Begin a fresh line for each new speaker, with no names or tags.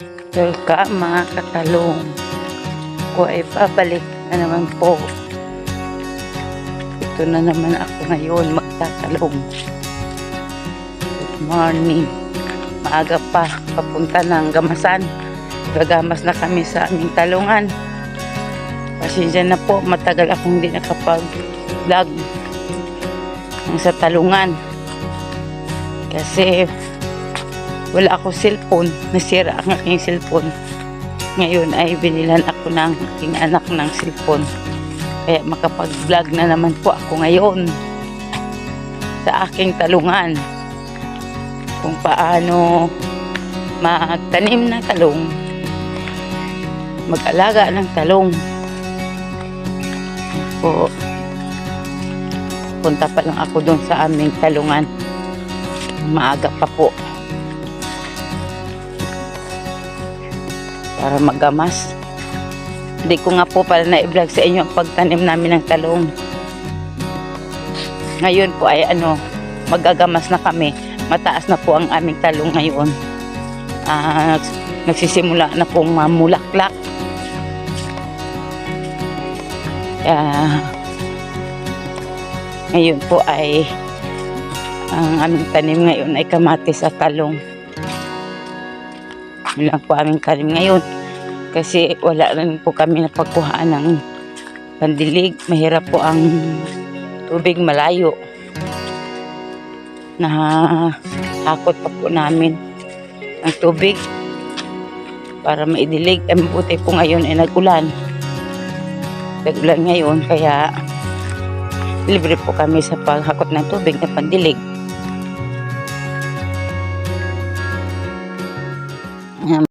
Welcome mga katalong. Ko ay babalik na naman po. Ito na naman ako ngayon magtatalong. Good morning. Maaga pa, papunta ng Gamasan. Gagamas na kami sa aming talungan. Pasensya na po, matagal akong hindi nakapag-vlog sa talungan. Kasi wala ako cellphone. Nasira ang aking cellphone. Ngayon ay binilan ako ng aking anak ng cellphone. Kaya makapag-vlog na naman po ako ngayon sa aking talungan. Kung paano magtanim ng talong, mag-alaga ng talong. Po, punta pa lang ako doon sa aming talungan. Maaga pa po. Para magamas. Hindi ko nga po pala na-vlog sa inyo ang pagtanim namin ng talong. Ngayon po ay ano, magagamas na kami. Mataas na po ang aming talong ngayon. Ah, nagsisimula na pong mamulaklak. Kaya, ngayon po ay ang aming tanim ngayon ay kamatis at talong. Yun lang po aming tanim ngayon. Kasi wala rin po kami napagkuhaan ng pandilig. Mahirap po ang tubig malayo. Nahakot pa po namin ang tubig para maidilig. Ang buti po ngayon ay nag-ulan. Nag-ulan ngayon kaya libre po kami sa paghakot ng tubig na pandilig.